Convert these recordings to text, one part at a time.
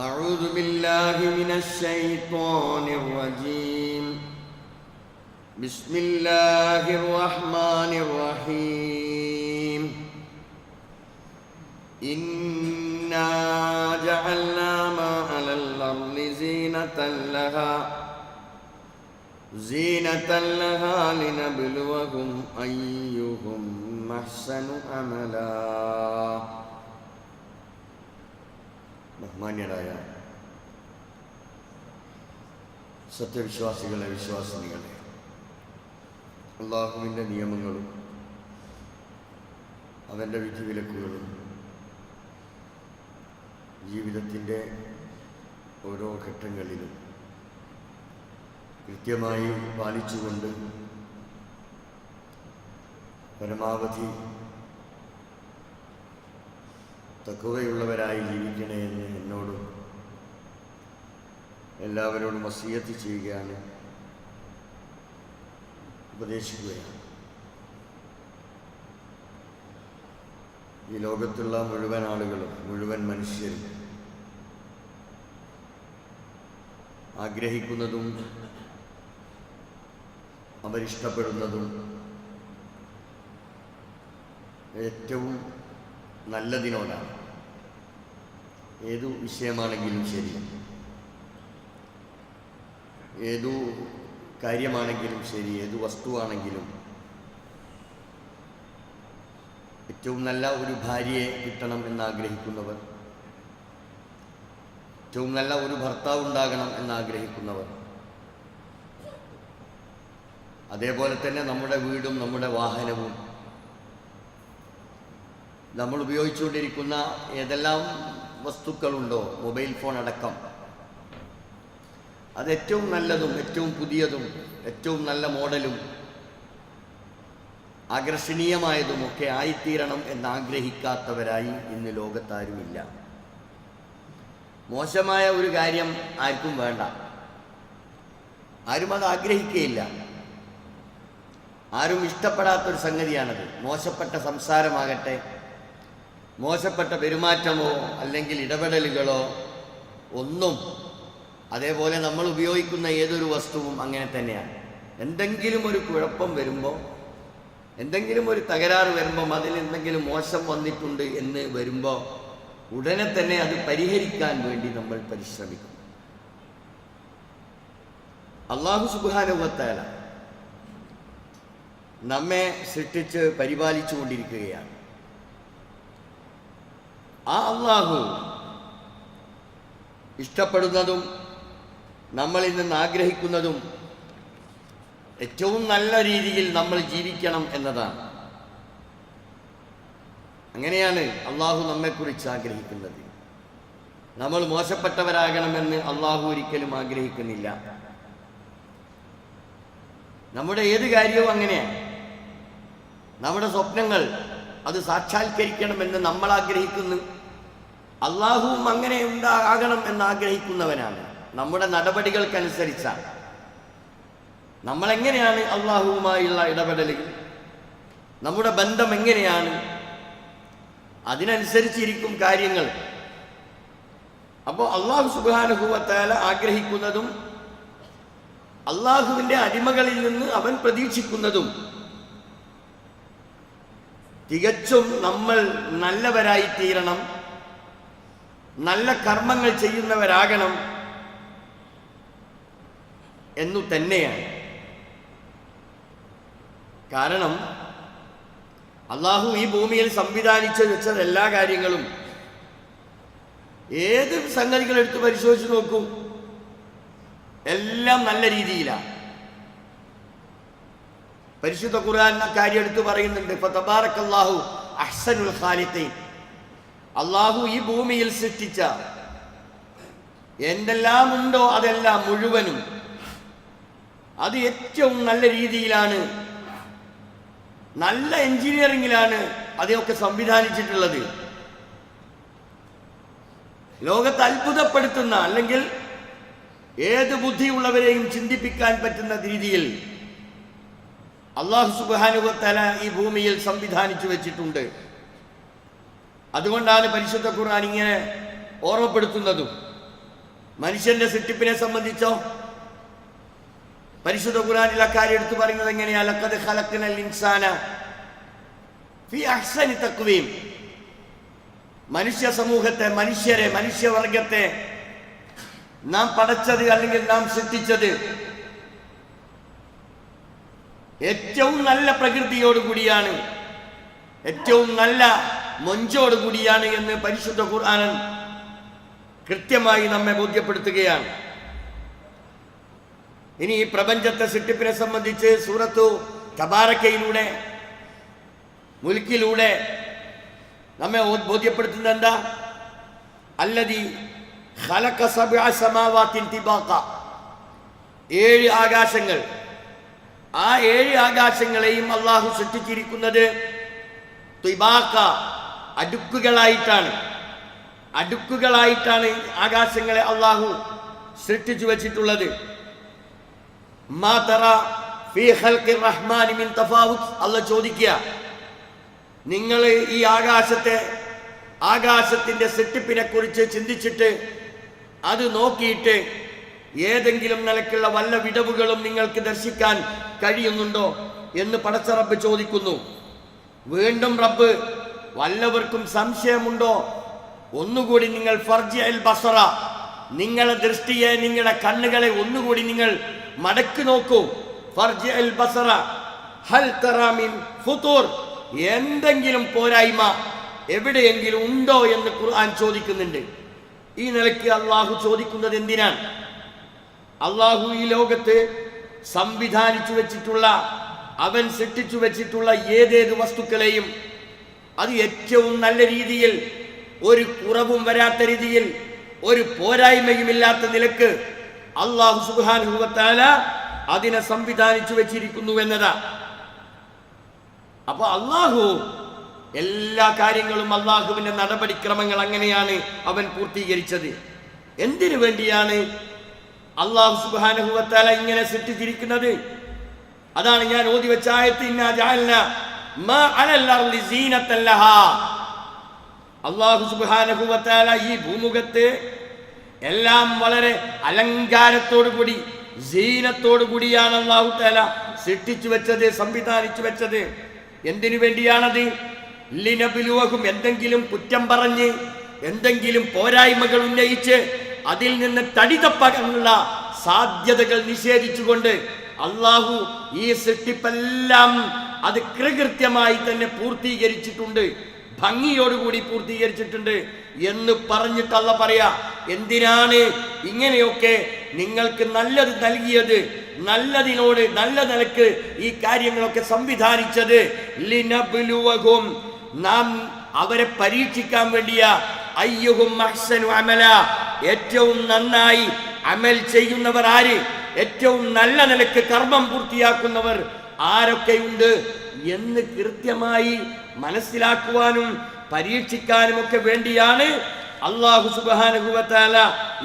أعوذ بالله من الشيطان الرجيم. بسم الله الرحمن الرحيم. إنا جعلنا ما على الأرض زينة لها زينة لها لنبلوهم أيهم أحسن عملا. ബഹുമാന്യരായ സത്യവിശ്വാസികളെ വിശ്വാസിനികളെ അള്ളാഹുവിന്റെ നിയമങ്ങളും അവന്റെ വിധിവിലക്കുകളും ജീവിതത്തിന്റെ ഓരോ ഘട്ടങ്ങളിലും കൃത്യമായി പാലിച്ചുകൊണ്ട് പരമാവധി തക്കവയുള്ളവരായി ജീവിക്കണേ എന്ന് എന്നോടും എല്ലാവരോടും വസീയത്ത് ചെയ്യുകയാണ് ഉപദേശിക്കുകയാണ്. ഈ ലോകത്തുള്ള മുഴുവൻ ആളുകളും മുഴുവൻ മനുഷ്യരും ആഗ്രഹിക്കുന്നതും അവരിഷ്ടപ്പെടുന്നതും ഏറ്റവും നല്ലതിനോടാണ് ഏതു വിഷയമാണെങ്കിലും ശരി. ഏതു കാര്യമാണെങ്കിലും ശരി ഏതു വസ്തുവാണെങ്കിലും. ഏറ്റവും നല്ല ഒരു ഭാര്യയെ കിട്ടണം എന്നാഗ്രഹിക്കുന്നവർ. ഏറ്റവും നല്ല ഒരു ഭർത്താവ് ഉണ്ടാകണം എന്നാഗ്രഹിക്കുന്നവർ. അതേപോലെ തന്നെ നമ്മുടെ വീടും നമ്മുടെ വാഹനവും നമ്മൾ ഉപയോഗിച്ചുകൊണ്ടിരിക്കുന്ന ഏതെല്ലാം വസ്തുക്കളുണ്ടോ? മൊബൈൽ ഫോൺ അടക്കം. അത് ഏറ്റവും നല്ലതും ഏറ്റവും പുതിയതും ഏറ്റവും നല്ല മോഡലും ആകർഷണീയമായതുമൊക്കെ ആയിത്തീരണം എന്നാഗ്രഹിക്കാത്തവരായി ഇന്ന് ലോകത്താരുമില്ല. മോശമായ ഒരു കാര്യം ആർക്കും വേണ്ട. ആരും അത് ആഗ്രഹിക്കുകയില്ല. ആരും ഇഷ്ടപ്പെടാത്തൊരു സംഗതിയാണത്. മോശപ്പെട്ട സംസാരമാകട്ടെ മോശപ്പെട്ട പെരുമാറ്റമോ അല്ലെങ്കിൽ ഇടപെടലുകളോ ഒന്നും അതേപോലെ നമ്മൾ ഉപയോഗിക്കുന്ന ഏതൊരു വസ്തുവും അങ്ങനെ തന്നെയാണ്. എന്തെങ്കിലും ഒരു കുഴപ്പം വരുമ്പോൾ എന്തെങ്കിലും ഒരു തകരാറ് വരുമ്പോൾ അതിൽ എന്തെങ്കിലും മോശം വന്നിട്ടുണ്ട് എന്ന് വരുമ്പോൾ ഉടനെ തന്നെ അത് പരിഹരിക്കാൻ വേണ്ടി നമ്മൾ പരിശ്രമിക്കും. അള്ളാഹു സുബാനുഭവത്താല നമ്മെ സൃഷ്ടിച്ച് പരിപാലിച്ചു കൊണ്ടിരിക്കുകയാണ് ആ അള്ളാഹു ഇഷ്ടപ്പെടുന്നതും നമ്മളിൽ നിന്ന് ആഗ്രഹിക്കുന്നതും ഏറ്റവും നല്ല രീതിയിൽ നമ്മൾ ജീവിക്കണം എന്നതാണ്. അങ്ങനെയാണ് അള്ളാഹു നമ്മെക്കുറിച്ച് ആഗ്രഹിക്കുന്നത്. നമ്മൾ മോശപ്പെട്ടവരാകണമെന്ന് അള്ളാഹു ഒരിക്കലും ആഗ്രഹിക്കുന്നില്ല. നമ്മുടെ ഏത് കാര്യവും അങ്ങനെയാണ് നമ്മുടെ സ്വപ്നങ്ങൾ അത് സാക്ഷാത്കരിക്കണമെന്ന് നമ്മൾ ആഗ്രഹിക്കുന്നു. അള്ളാഹുവും അങ്ങനെ ഉണ്ടാകണം എന്ന് ആഗ്രഹിക്കുന്നവനാണ്. നമ്മുടെ നടപടികൾക്കനുസരിച്ചാണ്. നമ്മളെങ്ങനെയാണ് അള്ളാഹുവുമായുള്ള ഇടപെടലുകൾ നമ്മുടെ ബന്ധം എങ്ങനെയാണ്? അതിനനുസരിച്ചിരിക്കും കാര്യങ്ങൾ. അപ്പോൾ അള്ളാഹു സുബാനുഭവത്താല ആഗ്രഹിക്കുന്നതും അള്ളാഹുവിന്റെ അടിമകളിൽ നിന്ന് അവൻ പ്രതീക്ഷിക്കുന്നതും തികച്ചും നമ്മൾ നല്ലവരായി തീരണം നല്ല കർമ്മങ്ങൾ ചെയ്യുന്നവരാകണം എന്നു തന്നെയാണ്. കാരണം അള്ളാഹു ഈ ഭൂമിയിൽ സംവിധാനിച്ചു വെച്ചത് എല്ലാ കാര്യങ്ങളും ഏത് സംഗതികൾ എടുത്ത് പരിശോധിച്ച് നോക്കും എല്ലാം നല്ല രീതിയിലാണ് പരിശുദ്ധ ഖുർആൻ കാര്യം എടുത്ത് പറയുന്നുണ്ട്. അള്ളാഹു അഹ്സനുൽ അള്ളാഹു ഈ ഭൂമിയിൽ സൃഷ്ടിച്ച എന്തെല്ലാം ഉണ്ടോ അതെല്ലാം മുഴുവനും അത് ഏറ്റവും നല്ല രീതിയിലാണ് നല്ല എഞ്ചിനീയറിംഗിലാണ് അതിനൊക്കെ സംവിധാനിച്ചിട്ടുള്ളത്. ലോകത്തെ അത്ഭുതപ്പെടുത്തുന്ന അല്ലെങ്കിൽ ഏത് ബുദ്ധിയുള്ളവരെയും ചിന്തിപ്പിക്കാൻ പറ്റുന്ന രീതിയിൽ അള്ളാഹു സുബാനുവത്തല ഈ ഭൂമിയിൽ സംവിധാനിച്ചു വെച്ചിട്ടുണ്ട്. അതുകൊണ്ടാണ് പരിശുദ്ധ ഖുർആൻ ഇങ്ങനെ ഓർമ്മപ്പെടുത്തുന്നതും. മനുഷ്യന്റെ സൃഷ്ടിപ്പിനെ സംബന്ധിച്ചോ? പരിശുദ്ധ ഖുർആനിൽ അക്കാര്യം എടുത്തു പറയുന്നത് എങ്ങനെയാ? ലഖദ് ഖലഖ്നൽ ഇൻസാന അഹ്സനി മനുഷ്യ സമൂഹത്തെ മനുഷ്യരെ മനുഷ്യവർഗത്തെ നാം പടച്ചത് അല്ലെങ്കിൽ നാം സൃഷ്ടിച്ചത് ഏറ്റവും നല്ല പ്രകൃതിയോടുകൂടിയാണ് ഏറ്റവും നല്ല മൊഞ്ചോടുകൂടിയാണ് എന്ന് പരിശുദ്ധ ഖുർആാനൻ കൃത്യമായി നമ്മെ ബോധ്യപ്പെടുത്തുകയാണ്. ഇനി ഈ പ്രപഞ്ചത്തെ സൃഷ്ടിപ്പിനെ സംബന്ധിച്ച് സൂറത്തു തബാരക്കയിലൂടെ മുൽക്കിലൂടെ നമ്മെ ബോധ്യപ്പെടുത്തുന്നത് എന്താ? അല്ലതി സമാവാത്തിൻ തിബാഖ. ഏഴ് ആകാശങ്ങൾ ആ ഏഴ് ആകാശങ്ങളെയും അള്ളാഹു സൃഷ്ടിച്ചിരിക്കുന്നത് തുബാക്ക അടുക്കുകളായിട്ടാണ്. അടുക്കുകളായിട്ടാണ് ആകാശങ്ങളെ അള്ളാഹു സൃഷ്ടിച്ചു വച്ചിട്ടുള്ളത്. അല്ല ചോദിക്കുക നിങ്ങൾ ഈ ആകാശത്തെ ആകാശത്തിന്റെ സെറ്റിപ്പിനെ കുറിച്ച് ചിന്തിച്ചിട്ട് അത് നോക്കിയിട്ട് ഏതെങ്കിലും നിലക്കുള്ള വല്ല വിടവുകളും നിങ്ങൾക്ക് ദർശിക്കാൻ കഴിയുന്നുണ്ടോ എന്ന് പടച്ച റബ്ബ് ചോദിക്കുന്നു. വീണ്ടും റബ്ബ് വല്ലവർക്കും സംശയമുണ്ടോ? ഒന്നുകൂടി നിങ്ങൾ ഫർജിയൽ ബസറ നിങ്ങളെ ദൃഷ്ടിയെ നിങ്ങളുടെ കണ്ണുകളെ ഒന്നുകൂടി നിങ്ങൾ മടക്കി നോക്കൂ. ഫർജിയൽ ബസറ ഹൽ തറാമിൻ ഫുതൂർ എന്തെങ്കിലും പോരായ്മ എവിടെയെങ്കിലും ഉണ്ടോ എന്ന് ഖുർആൻ ചോദിക്കുന്നുണ്ട്. ഈ നിലയ്ക്ക് അള്ളാഹു ചോദിക്കുന്നത് എന്തിനാണ്? അള്ളാഹു ഈ ലോകത്ത് സംവിധാനിച്ചു വെച്ചിട്ടുള്ള അവൻ സൃഷ്ടിച്ചു വെച്ചിട്ടുള്ള ഏതേത് വസ്തുക്കളെയും അത് ഏറ്റവും നല്ല രീതിയിൽ ഒരു കുറവും വരാത്ത രീതിയിൽ ഒരു പോരായ്മയുമില്ലാത്ത നിലയ്ക്ക് അള്ളാഹു സുബാനുഭവത്താല അതിനെ സംവിധാനിച്ചു വെച്ചിരിക്കുന്നു എന്നതാ. അപ്പൊ അള്ളാഹു എല്ലാ കാര്യങ്ങളും അള്ളാഹുവിന്റെ നടപടിക്രമങ്ങൾ അങ്ങനെയാണ് അവൻ പൂർത്തീകരിച്ചത്. എന്തിനു വേണ്ടിയാണ് അള്ളാഹു സുബാനുഭവത്താല ഇങ്ങനെ സൃഷ്ടിച്ചിരിക്കുന്നത്. അതാണ് ഞാൻ ഓതി വെച്ച ആയത്ത്. അള്ളാഹു വ ഈ ഭൂമുഖത്ത് എല്ലാം വളരെ അലങ്കാരത്തോടു കൂടി സീനത്തോടു കൂടിയാണ് അള്ളാഹു താല സൃഷ്ടിച്ചു വെച്ചത് സംവിധാനിച്ചു വെച്ചത്. എന്തിനു വേണ്ടിയാണത്? ലിനബിലുവകും എന്തെങ്കിലും കുറ്റം പറഞ്ഞ് എന്തെങ്കിലും പോരായ്മകൾ ഉന്നയിച്ച് അതിൽ നിന്ന് തടിതപ്പാനുള്ള സാധ്യതകൾ നിഷേധിച്ചുകൊണ്ട് അള്ളാഹു ഈ സൃഷ്ടിപ്പെല്ലാം അത് കൃകൃത്യമായി തന്നെ പൂർത്തീകരിച്ചിട്ടുണ്ട്. ഭംഗിയോടുകൂടി പൂർത്തീകരിച്ചിട്ടുണ്ട് എന്ന് പറഞ്ഞിട്ടല്ല പറയാ എന്തിനാണ് ഇങ്ങനെയൊക്കെ നിങ്ങൾക്ക് നല്ലത് നൽകിയത് നല്ലതിനോട് നല്ല നിലയ്ക്ക് ഈ കാര്യങ്ങളൊക്കെ സംവിധാനിച്ചത്? ലിനബിലുവകും നാം അവരെ പരീക്ഷിക്കാൻ വേണ്ടിയ. അയ്യുഹും അമല. ഏറ്റവും നന്നായി അമൽ ചെയ്യുന്നവർ ആര്? ഏറ്റവും നല്ല നിലയ്ക്ക് കർമ്മം പൂർത്തിയാക്കുന്നവർ ആരൊക്കെയുണ്ട്? എന്ന് കൃത്യമായി മനസ്സിലാക്കുവാനും പരീക്ഷിക്കാനും ഒക്കെ വേണ്ടിയാണ് അള്ളാഹു സുബാനുഭവത്താല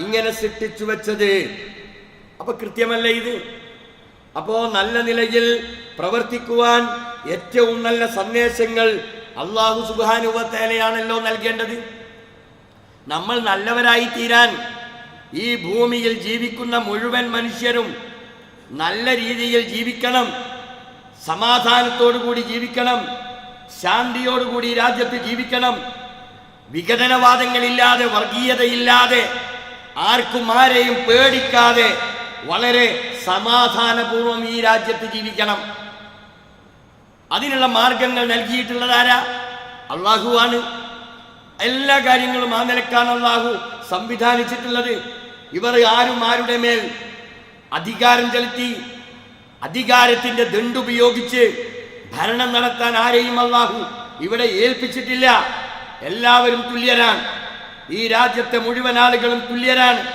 ഇങ്ങനെ സൃഷ്ടിച്ചു വെച്ചത്. അപ്പൊ കൃത്യമല്ല ഇത്? അപ്പോ നല്ല നിലയിൽ പ്രവർത്തിക്കുവാൻ ഏറ്റവും നല്ല സന്ദേശങ്ങൾ അള്ളാഹു സുബാനുഭവത്തേലയാണല്ലോ നൽകേണ്ടത്. നമ്മൾ നല്ലവരായി തീരാൻ ഈ ഭൂമിയിൽ ജീവിക്കുന്ന മുഴുവൻ മനുഷ്യരും നല്ല രീതിയിൽ ജീവിക്കണം സമാധാനത്തോടുകൂടി ജീവിക്കണം ശാന്തിയോടുകൂടി രാജ്യത്ത് ജീവിക്കണം. വിഘടനവാദങ്ങളില്ലാതെ വർഗീയതയില്ലാതെ ആർക്കും ആരെയും പേടിക്കാതെ വളരെ സമാധാനപൂർവം ഈ രാജ്യത്ത് ജീവിക്കണം. അതിനുള്ള മാർഗങ്ങൾ നൽകിയിട്ടുള്ളതാരാ അള്ളാഹുവാണ് എല്ലാ കാര്യങ്ങളും ആ നിലക്കാണ് അള്ളാഹു സംവിധാനിച്ചിട്ടുള്ളത്. ഇവർ ആരും ആരുടെ മേൽ അധികാരം ചെലുത്തി അധികാരത്തിന്റെ ദണ്ടുപയോഗിച്ച് ഭരണം നടത്താൻ ആരെയും അള്ളാഹു ഇവിടെ ഏൽപ്പിച്ചിട്ടില്ല. എല്ലാവരും തുല്യരാണ്. ഈ രാജ്യത്തെ മുഴുവൻ ആളുകളും തുല്യരാണ്.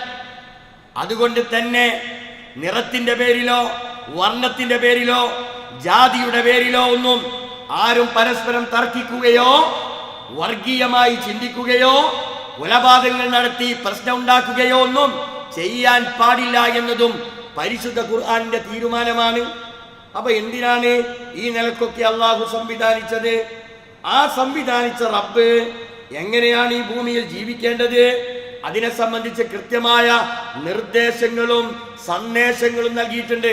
അതുകൊണ്ട് തന്നെ നിറത്തിന്റെ പേരിലോ വർണത്തിന്റെ പേരിലോ ജാതിയുടെ പേരിലോ ഒന്നും ആരും പരസ്പരം തർക്കിക്കുകയോ വർഗീയമായി ചിന്തിക്കുകയോ കൊലപാതകങ്ങൾ നടത്തി പ്രശ്നം ഉണ്ടാക്കുകയോ ഒന്നും ചെയ്യാൻ പാടില്ല എന്നതും പരിശുദ്ധ ഖുർആാനിന്റെ തീരുമാനമാണ്. അപ്പൊ എന്തിനാണ് ഈ നിലക്കൊക്കെ അള്ളാഹു സംവിധാനിച്ചത്? ആ സംവിധാനിച്ച റബ്ബ് എങ്ങനെയാണ് ഈ ഭൂമിയിൽ ജീവിക്കേണ്ടത്? അതിനെ സംബന്ധിച്ച് കൃത്യമായ നിർദ്ദേശങ്ങളും സന്ദേശങ്ങളും നൽകിയിട്ടുണ്ട്.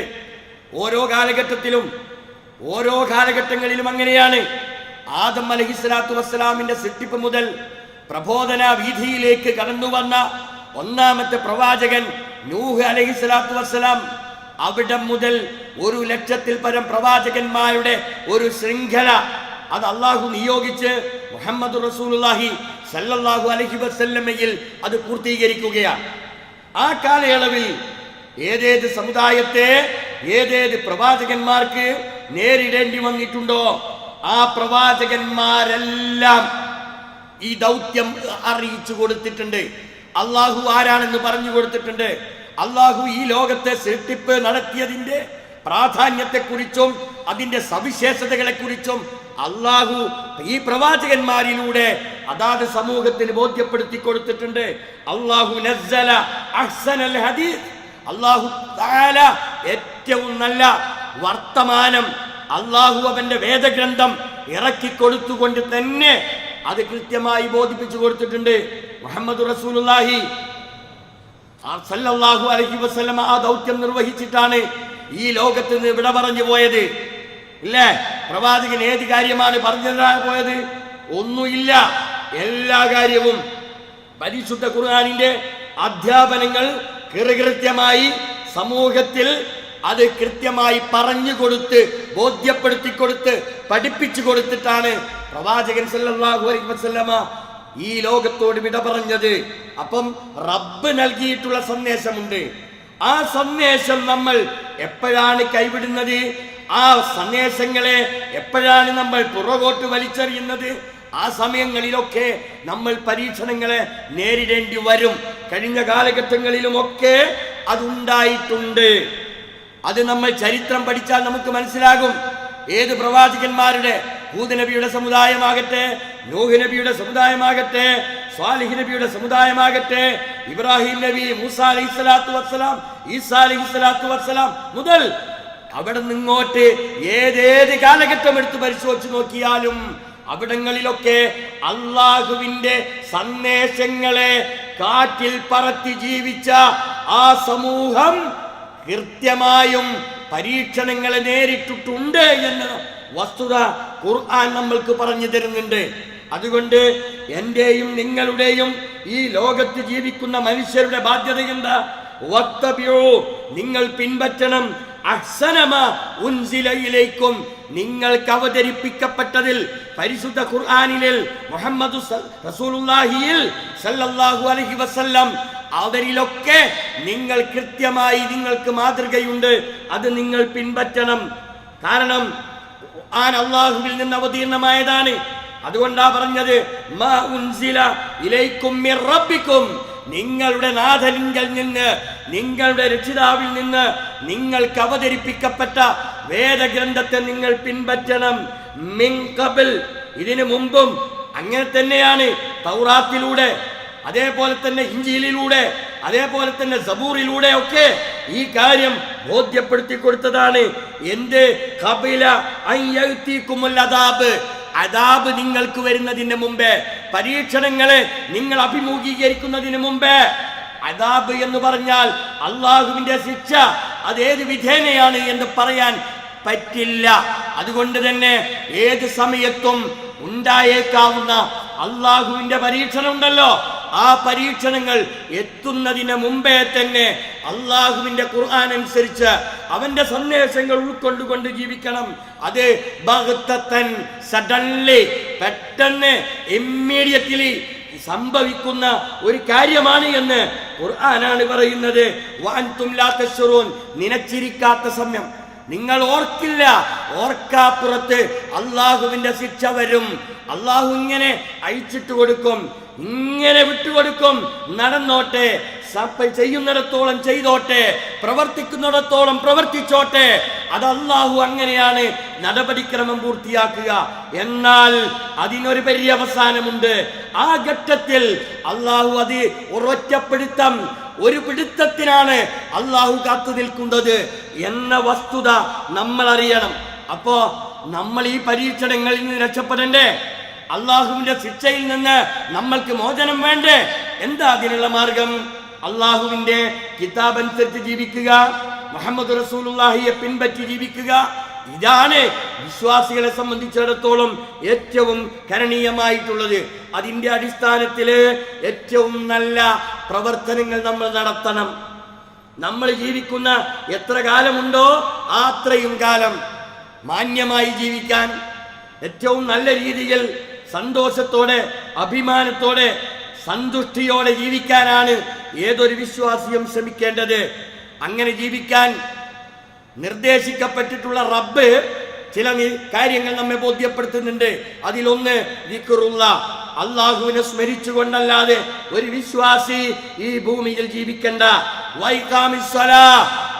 ഓരോ കാലഘട്ടത്തിലും ഓരോ കാലഘട്ടങ്ങളിലും അങ്ങനെയാണ്. ആദം അലഹിസ്ലാത്തു വസ്സലാമിന്റെ സൃഷ്ടിപ്പ് മുതൽ പ്രബോധന വീതിയിലേക്ക് കടന്നു വന്ന ഒന്നാമത്തെ പ്രവാചകൻ നൂഹ് അലഹിസ്ലാത്തു വസ്സലാം അവിടെ മുതൽ ഒരു ലക്ഷത്തിൽ പരം പ്രവാചകന്മാരുടെ ഒരു ശൃംഖല. അത് അള്ളാഹു നിയോഗിച്ച് മുഹമ്മദ് റസൂലുള്ളാഹി സല്ലല്ലാഹു അലഹി വസല്ലമയിൽ അത് പൂർത്തീകരിക്കുകയാണ്. ആ കാലയളവിൽ ഏതേത് സമുദായത്തെ ഏതേത് പ്രവാചകന്മാർക്ക് നേരിടേണ്ടി വന്നിട്ടുണ്ടോ? ആ പ്രവാചകന്മാരെല്ലാം ഈ ദൗത്യം അറിയിച്ചു കൊടുത്തിട്ടുണ്ട്. അള്ളാഹു ആരാണെന്ന് പറഞ്ഞു കൊടുത്തിട്ടുണ്ട്. അള്ളാഹു ഈ ലോകത്തെ സൃഷ്ടിപ്പ് നടത്തിയതിന്റെ പ്രാധാന്യത്തെക്കുറിച്ചും അതിന്റെ സവിശേഷതകളെക്കുറിച്ചും അള്ളാഹു ഈ പ്രവാചകന്മാരിലൂടെ അതാത് സമൂഹത്തിന് ബോധ്യപ്പെടുത്തി കൊടുത്തിട്ടുണ്ട്. അള്ളാഹു നസ്സല അഹ്സനൽ ഹദീസ്. അള്ളാഹു ഏറ്റവും നല്ല വർത്തമാനം അള്ളാഹു അവന്റെ വേദഗ്രന്ഥം ഇറക്കി കൊടുത്തുകൊണ്ട് തന്നെ അത് കൃത്യമായി ബോധിപ്പിച്ചു കൊടുത്തിട്ടുണ്ട്. മുഹമ്മദ് റസൂലുള്ളാഹി ആ സല്ലല്ലാഹു അലൈഹി വസല്ലമ ആ ദൗത്യം നിർവഹിച്ചിട്ടാണ് ഈ ലോകത്ത് നിന്ന് വിട പറഞ്ഞു പോയത്. ഇല്ലേ? പ്രവാചകൻ ഏത് കാര്യമാണ് പറഞ്ഞു പോയത്? ഒന്നുമില്ല. എല്ലാ കാര്യവും പരിശുദ്ധ ഖുർആനിന്റെ അധ്യാപനങ്ങൾ കൃത്യമായി സമൂഹത്തിൽ അത് കൃത്യമായി പറഞ്ഞു കൊടുത്ത് ബോധ്യപ്പെടുത്തി കൊടുത്ത് പഠിപ്പിച്ചു കൊടുത്തിട്ടാണ് പ്രവാചകൻ സല്ലല്ലാഹു അലൈഹി വസല്ലമ ഈ ലോകത്തോട് വിട പറഞ്ഞത്. അപ്പം റബ്ബ് നൽകിയിട്ടുള്ള സന്ദേശമുണ്ട്. ആ സന്ദേശം നമ്മൾ എപ്പോഴാണ് കൈവിടുന്നത്? ആ സന്ദേശങ്ങളെ എപ്പോഴാണ് നമ്മൾ പുറകോട്ട് വലിച്ചെറിയുന്നത്? ആ സമയങ്ങളിലൊക്കെ നമ്മൾ പരീക്ഷണങ്ങളെ നേരിടേണ്ടി വരും. കഴിഞ്ഞ കാലഘട്ടങ്ങളിലുമൊക്കെ അതുണ്ടായിട്ടുണ്ട്. അത് നമ്മൾ ചരിത്രം പഠിച്ചാൽ നമുക്ക് മനസ്സിലാകും. ഏത് പ്രവാചകന്മാരുടെ ഭൂതനബിയുടെ നബിയുടെ സമുദായമാകട്ടെ നൂഹ് നബിയുടെ സമുദായമാകട്ടെ സ്വാലിഹ് നബിയുടെ സമുദായമാകട്ടെ ഇബ്രാഹിം നബി മൂസ വസ്സലാം ഈസാ അലൈഹി സ്വലാത്തു വസ്സലാം മുതൽ അവിടെ നിങ്ങോട്ട് ഏതേത് കാലഘട്ടം എടുത്ത് പരിശോധിച്ച് നോക്കിയാലും അവിടങ്ങളിലൊക്കെ അള്ളാഹുവിന്റെ സന്ദേശങ്ങളെ കാറ്റിൽ പറത്തി ജീവിച്ച ആ സമൂഹം കൃത്യമായും പരീക്ഷണങ്ങളെ നേരിട്ടിട്ടുണ്ട് എന്ന വസ്തുത ഖുർആൻ നമ്മൾക്ക് പറഞ്ഞു തരുന്നുണ്ട്. അതുകൊണ്ട് എന്റെയും നിങ്ങളുടെയും ഈ ലോകത്ത് ജീവിക്കുന്ന മനുഷ്യരുടെ ബാധ്യത എന്താ? നിങ്ങൾ പിൻപറ്റണം. അഹ്സനമ ഉൻസില ഇലൈക്കും. നിങ്ങൾക്ക് അവതരിപ്പിക്കപ്പെട്ടതിൽ പരിശുദ്ധ ഖുർആാനിലിൽ മുഹമ്മദ് സല്ലല്ലാഹു അലൈഹി വസല്ലം അവരിലൊക്കെ നിങ്ങൾ കൃത്യമായി നിങ്ങൾക്ക് മാതൃകയുണ്ട്. അത് നിങ്ങൾ പിൻപറ്റണം. കാരണം ഖുർആൻ അള്ളാഹുവിൽ നിന്ന് അവതീർണമായതാണ്. അതുകൊണ്ടാ പറഞ്ഞത് മാ ഉൻസില ഇലൈക്കും റബ്ബിക്കും. നിങ്ങളുടെ നാഥനിങ്കൽ നിന്ന് നിങ്ങളുടെ രക്ഷിതാവിൽ നിന്ന് നിങ്ങൾക്ക് അവതരിപ്പിക്കപ്പെട്ട വേദഗ്രന്ഥത്തെ നിങ്ങൾ പിൻപറ്റണം. ഇതിനു മുമ്പും അങ്ങനെ തന്നെയാണ് തൗറാത്തിലൂടെ അതേപോലെ തന്നെ ഇഞ്ചിയിലൂടെ അതേപോലെ തന്നെ സബൂറിലൂടെ ഒക്കെ ഈ കാര്യം ബോധ്യപ്പെടുത്തി കൊടുത്തതാണ്. എന്ത്? കപില അതാബ് അതാബ് നിങ്ങൾക്ക് വരുന്നതിന് മുമ്പേ പരീക്ഷണങ്ങളെ നിങ്ങൾ അഭിമുഖീകരിക്കുന്നതിന് മുമ്പേ അതാബ് എന്ന് പറഞ്ഞാൽ അള്ളാഹുവിന്റെ ശിക്ഷ അതേത് വിധേനയാണ് എന്ന് പറയാൻ പറ്റില്ല. അതുകൊണ്ട് തന്നെ ഏത് സമയത്തും ഉണ്ടായേക്കാവുന്ന അള്ളാഹുവിന്റെ പരീക്ഷണം ഉണ്ടല്ലോ ആ പരീക്ഷണങ്ങൾ എത്തുന്നതിന് മുമ്പേ തന്നെ അള്ളാഹുവിന്റെ ഖുർആൻ അനുസരിച്ച് അവന്റെ സന്ദേശങ്ങൾ ഉൾക്കൊണ്ടുകൊണ്ട് ജീവിക്കണം. അത് ഭക്തത്തൻ സഡൻലി പെട്ടെന്ന് ഇമ്മീഡിയറ്റ്ലി സംഭവിക്കുന്ന ഒരു കാര്യമാണ് എന്ന് ഖുർആനാണ് പറയുന്നത്. നിനച്ചിരിക്കാത്ത സമയം. നിങ്ങൾ ഓർക്കില്ല. ഓർക്കാപ്പുറത്ത് അള്ളാഹുവിന്റെ ശിക്ഷ വരും. അള്ളാഹു ഇങ്ങനെ അയച്ചിട്ട് കൊടുക്കും. ഇങ്ങനെ വിട്ടുകൊടുക്കും. നടന്നോട്ടെ. സപ്പ ചെയ്യുന്നിടത്തോളം ചെയ്തോട്ടെ. പ്രവർത്തിക്കുന്നിടത്തോളം പ്രവർത്തിച്ചോട്ടെ. അത് അള്ളാഹു അങ്ങനെയാണ് നടപടിക്രമം പൂർത്തിയാക്കുക. എന്നാൽ അതിനൊരു വലിയ അവസാനമുണ്ട് ആ ഘട്ടത്തിൽ അള്ളാഹു അത് ഒരൊറ്റപ്പിടുത്തം ഒരു പിടുത്തത്തിനാണ് അള്ളാഹു കാത്തു നിൽക്കുന്നത് എന്ന വസ്തുത നമ്മൾ അറിയണം അപ്പോ നമ്മൾ ഈ പരീക്ഷണങ്ങളിൽ നിന്ന് രക്ഷപ്പെടണ്ടേ? അള്ളാഹുവിന്റെ ശിക്ഷയിൽ നിന്ന് നമ്മൾക്ക് മോചനം വേണ്ടേ? എന്താ അതിനുള്ള മാർഗം? അള്ളാഹുവിന്റെ കിതാബ് അനുസരിച്ച് ജീവിക്കുക മുഹമ്മദ് റസൂലുള്ളാഹിയെ പിൻപറ്റി ജീവിക്കുക. ഇതാണ് വിശ്വാസികളെ സംബന്ധിച്ചിടത്തോളം ഏറ്റവും കരണീയമായിട്ടുള്ളത്. അതിന്റെ അടിസ്ഥാനത്തിൽ ഏറ്റവും നല്ല പ്രവർത്തനങ്ങൾ നമ്മൾ നടത്തണം. നമ്മൾ ജീവിക്കുന്ന എത്ര കാലമുണ്ടോ അത്രയും കാലം മാന്യമായി ജീവിക്കാൻ ഏറ്റവും നല്ല രീതിയിൽ സന്തോഷത്തോടെ അഭിമാനത്തോടെ സന്തുഷ്ടിയോടെ ജീവിക്കാനാണ് ഏതൊരു വിശ്വാസിയും ശ്രമിക്കേണ്ടത്. അങ്ങനെ ജീവിക്കാൻ നിർദ്ദേശിക്കപ്പെട്ടിട്ടുള്ള റബ്ബ് ചില കാര്യങ്ങൾ നമ്മെ ബോധ്യപ്പെടുത്തുന്നുണ്ട്. അതിലൊന്ന് ദിക്റുള്ള അള്ളാഹുവിനെ സ്മരിച്ചുകൊണ്ടല്ലാതെ ഒരു വിശ്വാസി ഈ ഭൂമിയിൽ ജീവിക്കണ്ട. വൈകാമിസ്വല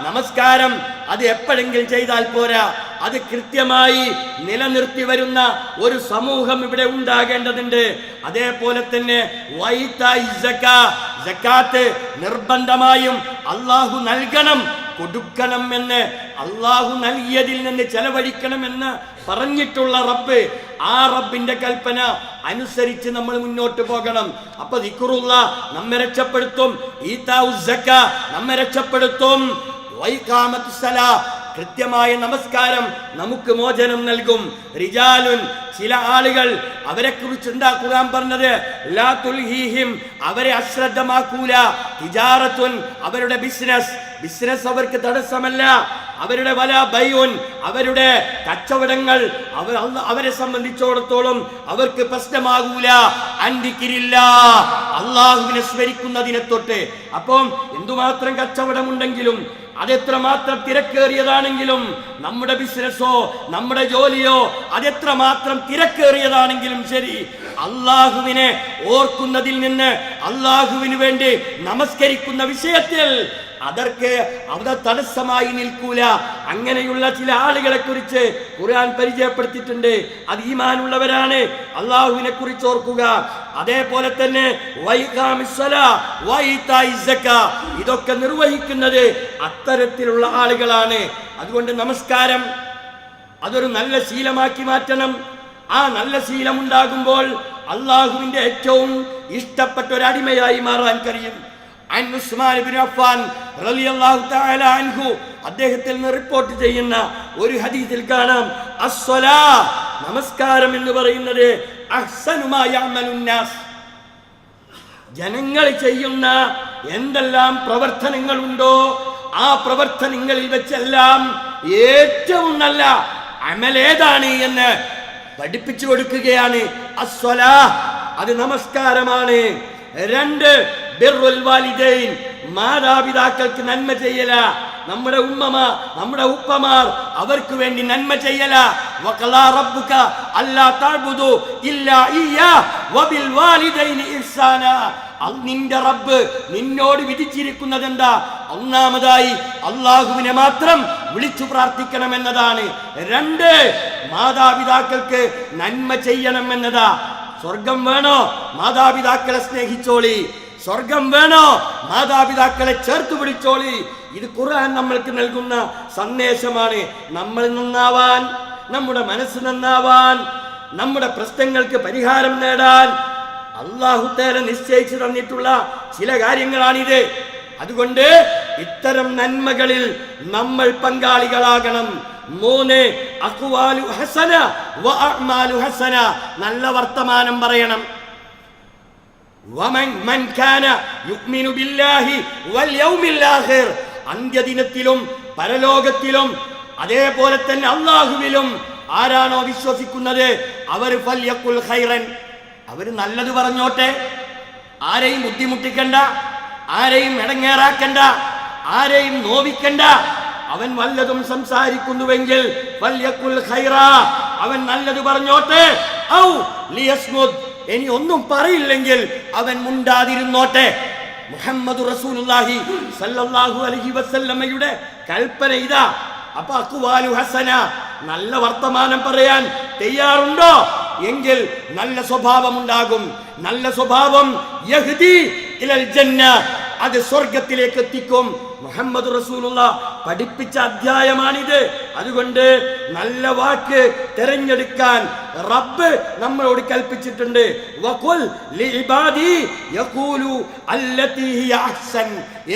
നമസ്കാരം. അത് എപ്പോഴെങ്കിലും ചെയ്താൽ പോരാ. അത് കൃത്യമായി നിലനിർത്തി വരുന്ന ഒരു സമൂഹം ഇവിടെ ഉണ്ടാകേണ്ടതുണ്ട്. അതേപോലെ തന്നെ. നിർബന്ധമായും അള്ളാഹു നൽകണം. കൊടുക്കണം എന്ന് അള്ളാഹു നൽകിയതിൽ നിന്ന് ചെലവഴിക്കണമെന്ന് പറഞ്ഞിട്ടുള്ള റബ്ബ് ആ റബ്ബിന്റെ കൽപ്പന അനുസരിച്ച് നമ്മൾ മുന്നോട്ട് പോകണം. അപ്പൊ ദിക്കുറുള്ള നമ്മെ രക്ഷപ്പെടുത്തും സക്ക നമ്മെ രക്ഷപ്പെടുത്തും. കൃത്യമായ നമസ്കാരം നമുക്ക് മോചനം നൽകും. റിജാലുൻ ചില ആളുകൾ അവരെ കുറിച്ച് എന്താ ഖുർആൻ പറഞ്ഞത്? ലാ അവരെ അശ്രദ്ധമാക്കൂല. തിജാറത്തുൻ അവരുടെ ബിസിനസ്. ബിസിനസ് അവർക്ക് തടസ്സമല്ല. അവരുടെ വല ബൈയുൻ അവരുടെ കച്ചവടങ്ങൾ അവർ അവരെ സംബന്ധിച്ചിടത്തോളം അവർക്ക് പ്രശ്നമാകൂല. അള്ളാഹുവിനെ സ്മരിക്കുന്നതിനെ തൊട്ട്. അപ്പം എന്തുമാത്രം കച്ചവടമുണ്ടെങ്കിലും അതെത്ര മാത്രം തിരക്കേറിയതാണെങ്കിലും നമ്മുടെ ബിസിനസ്സോ നമ്മുടെ ജോലിയോ അതെത്ര മാത്രം തിരക്കേറിയതാണെങ്കിലും ശരി അള്ളാഹുവിനെ ഓർക്കുന്നതിൽ നിന്ന് അള്ളാഹുവിന് വേണ്ടി നമസ്കരിക്കുന്ന വിഷയത്തിൽ അതർക്ക് അവിടെ തടസ്സമായി നിൽക്കൂല. അങ്ങനെയുള്ള ചില ആളുകളെ കുറിച്ച് ഖുർആൻ പരിചയപ്പെടുത്തിയിട്ടുണ്ട്. അത് ഈമാനുള്ളവരാണ്. അള്ളാഹുവിനെ കുറിച്ച് ഓർക്കുക. അതേപോലെ തന്നെ. ഇതൊക്കെ നിർവഹിക്കുന്നത് അത്തരത്തിലുള്ള ആളുകളാണ്. അതുകൊണ്ട് നമസ്കാരം. അതൊരു നല്ല ശീലമാക്കി മാറ്റണം. ആ നല്ല ശീലം ഉണ്ടാകുമ്പോൾ അള്ളാഹുവിന്റെ ഏറ്റവും ഇഷ്ടപ്പെട്ട ഒരു അടിമയായി മാറാൻ കഴിയും. അദ്ദേഹത്തിൽ നിന്ന് റിപ്പോർട്ട് ചെയ്യുന്ന ഒരു ഹദീസിൽ കാണാം. അസ്വലാ നമസ്കാരം എന്ന് പറയുന്നത് ജനങ്ങൾ ചെയ്യുന്ന എന്തെല്ലാം പ്രവർത്തനങ്ങളുണ്ടോ ആ പ്രവർത്തനങ്ങളിൽ വെച്ചെല്ലാം ഏറ്റവും നല്ല അമലേതാണ് എന്ന് പഠിപ്പിച്ചു കൊടുക്കുകയാണ്. അസ്വല അത് നമസ്കാരമാണ്. രണ്ട് മാതാപിതാക്കൾക്ക് നന്മ ചെയ്യല. നമ്മുടെ ഉമ്മമാ നമ്മുടെ ഉപ്പമാർ അവർക്ക് വേണ്ടി നന്മ ചെയ്യല. നിന്റെ റബ്ബ് നിന്നോട് വിധിച്ചിരിക്കുന്നത് എന്താ? ഒന്നാമതായി അള്ളാഹുവിനെ മാത്രം വിളിച്ചു പ്രാർത്ഥിക്കണം എന്നതാണ്. രണ്ട് മാതാപിതാക്കൾക്ക് നന്മ ചെയ്യണം എന്നതാ. സ്വർഗം വേണോ? മാതാപിതാക്കളെ സ്നേഹിച്ചോളി. സ്വർഗം വേണോ? മാതാപിതാക്കളെ ചേർത്ത് പിടിച്ചോളി. ഇത് ഖുർആൻ നമ്മൾക്ക് നൽകുന്ന സന്ദേശമാണ്. നമ്മൾ നന്നാവാൻ നമ്മുടെ മനസ്സ് നന്നാവാൻ നമ്മുടെ പ്രശ്നങ്ങൾക്ക് പരിഹാരം നേടാൻ അള്ളാഹുത്തേല നിശ്ചയിച്ചു തന്നിട്ടുള്ള ചില കാര്യങ്ങളാണിത്. അതുകൊണ്ട് ഇത്തരം നന്മകളിൽ നമ്മൾ പങ്കാളികളാകണം. മൂന്ന് അഖ്വാലു ഹസന വ അഅ്മാലു ഹസന. നല്ല വർത്തമാനം പറയണം. വമൻ മൻ കാന യുക്മിനു ബില്ലാഹി വൽ യൗമിൽ ആഖിർ അന്ത്യദിനത്തിലും പരലോകത്തിലും അതേപോലെ തന്നെ അള്ളാഹുവിലും ആരാണോ വിശ്വസിക്കുന്നത്? അവർ ഫല്യഖുൽ ഖൈറൻ. അവർ നല്ലത് പറഞ്ഞോട്ടെ. ആരെയും ബുദ്ധിമുട്ടിക്കണ്ട ആരെയും ഇടങ്ങേറാക്കണ്ട ആരെയും നോവിക്കണ്ട. അവൻ വല്ലതും സംസാരിക്കുന്നുവെങ്കിൽ അവൻ നല്ലത് പറഞ്ഞോട്ടെ. ഔ ലിയസ്മുദ്. ഇനി ഒന്നും പറയില്ലെങ്കിൽ അവൻ മുണ്ടാതിരുന്നോട്ടെ. മുഹമ്മദ് റസൂലുള്ളാഹി സല്ലല്ലാഹു അലൈഹി വസല്ലമയുടെ കൽപ്പന ഇതാ. അപ്പൊ അക്വാലു ഹസന നല്ല വർത്തമാനം പറയാൻ തയ്യാറുണ്ടോ? എങ്കിൽ നല്ല സ്വഭാവം ഉണ്ടാകും നല്ല സ്വഭാവം യഹ്ദി ഇലൽ ജന്ന അത് സ്വർഗത്തിലേക്ക് എത്തിക്കും. മുഹമ്മദ് റസൂലുള്ള പഠിപ്പിച്ച അധ്യായമാണിത്. അതുകൊണ്ട് നല്ല വാക്ക് തിരഞ്ഞെടുക്കാൻ റബ്ബ് നമ്മളോട് കൽപ്പിച്ചിട്ടുണ്ട്. വഖുൽ യഖൂലു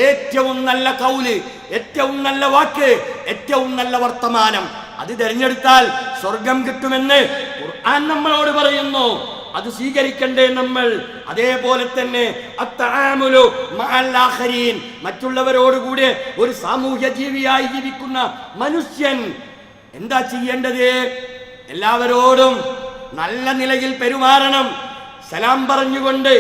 ഏറ്റവും നല്ല കൗൽ ഏറ്റവും നല്ല വാക്ക് ഏറ്റവും നല്ല വർത്തമാനം. അത് തിരഞ്ഞെടുത്താൽ സ്വർഗം കിട്ടുമെന്ന് ഖുർആൻ നമ്മളോട് പറയുന്നു. അത് സ്വീകരിക്കണ്ടേ നമ്മൾ. അതേപോലെ തന്നെ മറ്റുള്ളവരോടുകൂടെ ഒരു സാമൂഹ്യ ജീവിയായി ജീവിക്കുന്ന മനുഷ്യൻ എന്താ ചെയ്യേണ്ടത്? എല്ലാവരോടും നല്ല നിലയിൽ പെരുമാറണം. സലാം പറഞ്ഞുകൊണ്ട്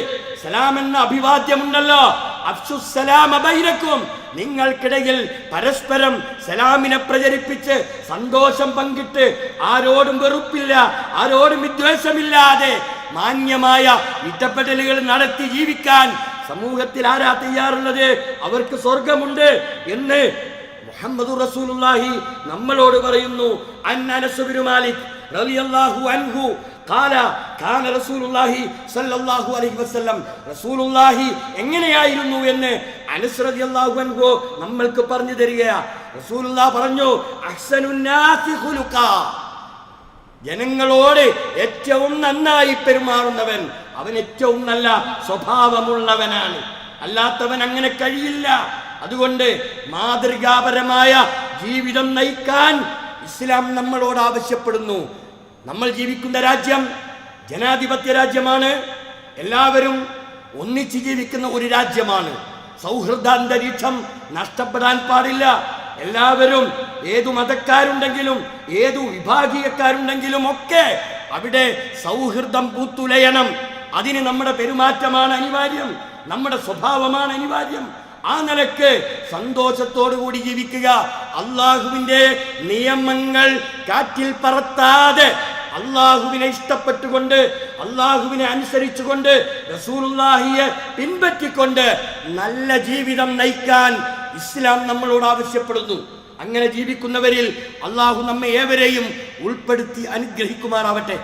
സലാം എന്ന അഭിവാദ്യമുണ്ടല്ലോ. അഫ്സുസലാമ ബൈനക്കും. നിങ്ങൾക്കിടയിൽ പരസ്പരം സലാമിനെ പ്രചരിപ്പിച്ച് സന്തോഷം പങ്കിട്ട് ആരോടും വെറുപ്പില്ല ആരോടും വിദ്വേഷമില്ലാതെ മാന്യമായ ഇറ്റപ്പെടലുകൾ നടത്തി ജീവിക്കാൻ സമൂഹത്തിൽ ആരാ തയ്യാറുള്ളത്? അവർക്ക് സ്വർഗമുണ്ട് എന്ന് മുഹമ്മദ് റസൂലുള്ളാഹി നമ്മളോട് പറയുന്നു. റളിയല്ലാഹു അൻഹു എങ്ങനെയായിരുന്നു എന്ന് അനസ് റളിയല്ലാഹു അൻഹു നമ്മൾക്ക് പറഞ്ഞു തരികയാ. റസൂലുള്ളാഹ് പറഞ്ഞു അഹ്സനുൻ നാസി ഖുലുഖാ. ജനങ്ങളോട് ഏറ്റവും നന്നായി പെരുമാറുന്നവൻ അവൻ ഏറ്റവും നല്ല സ്വഭാവമുള്ളവനാണ്. അല്ലാത്തവൻ അങ്ങനെ കഴിയില്ല. അതുകൊണ്ട് മാതൃകാപരമായ ജീവിതം നയിക്കാൻ ഇസ്ലാം നമ്മളോട് ആവശ്യപ്പെടുന്നു. നമ്മൾ ജീവിക്കുന്ന രാജ്യം ജനാധിപത്യ രാജ്യമാണ്. എല്ലാവരും ഒന്നിച്ച് ജീവിക്കുന്ന ഒരു രാജ്യമാണ്. സൗഹൃദാന്തരീക്ഷം നഷ്ടപ്പെടാൻ പാടില്ല. എല്ലാവരും ഏതു മതക്കാരുണ്ടെങ്കിലും ഏതു വിഭാഗീയക്കാരുണ്ടെങ്കിലും ഒക്കെ അവിടെ സൗഹൃദം പൂത്തുലയണം. അതിന് നമ്മുടെ പെരുമാറ്റമാണ് അനിവാര്യം നമ്മുടെ സ്വഭാവമാണ് അനിവാര്യം. ആ നിലയ്ക്ക് സന്തോഷത്തോടു കൂടി ജീവിക്കുക. അള്ളാഹുവിന്റെ നിയമങ്ങൾ കാറ്റിൽ പറത്താതെ അള്ളാഹുവിനെ ഇഷ്ടപ്പെട്ടുകൊണ്ട് അള്ളാഹുവിനെ അനുസരിച്ചുകൊണ്ട് റസൂലുള്ളാഹിയെ പിൻപറ്റിക്കൊണ്ട് നല്ല ജീവിതം നയിക്കാൻ ഇസ്ലാം നമ്മളോട് ആവശ്യപ്പെടുന്നു. അങ്ങനെ ജീവിക്കുന്നവരിൽ അള്ളാഹു നമ്മെ ഏവരെയും ഉൾപ്പെടുത്തി അനുഗ്രഹിക്കുമാറാവട്ടെ.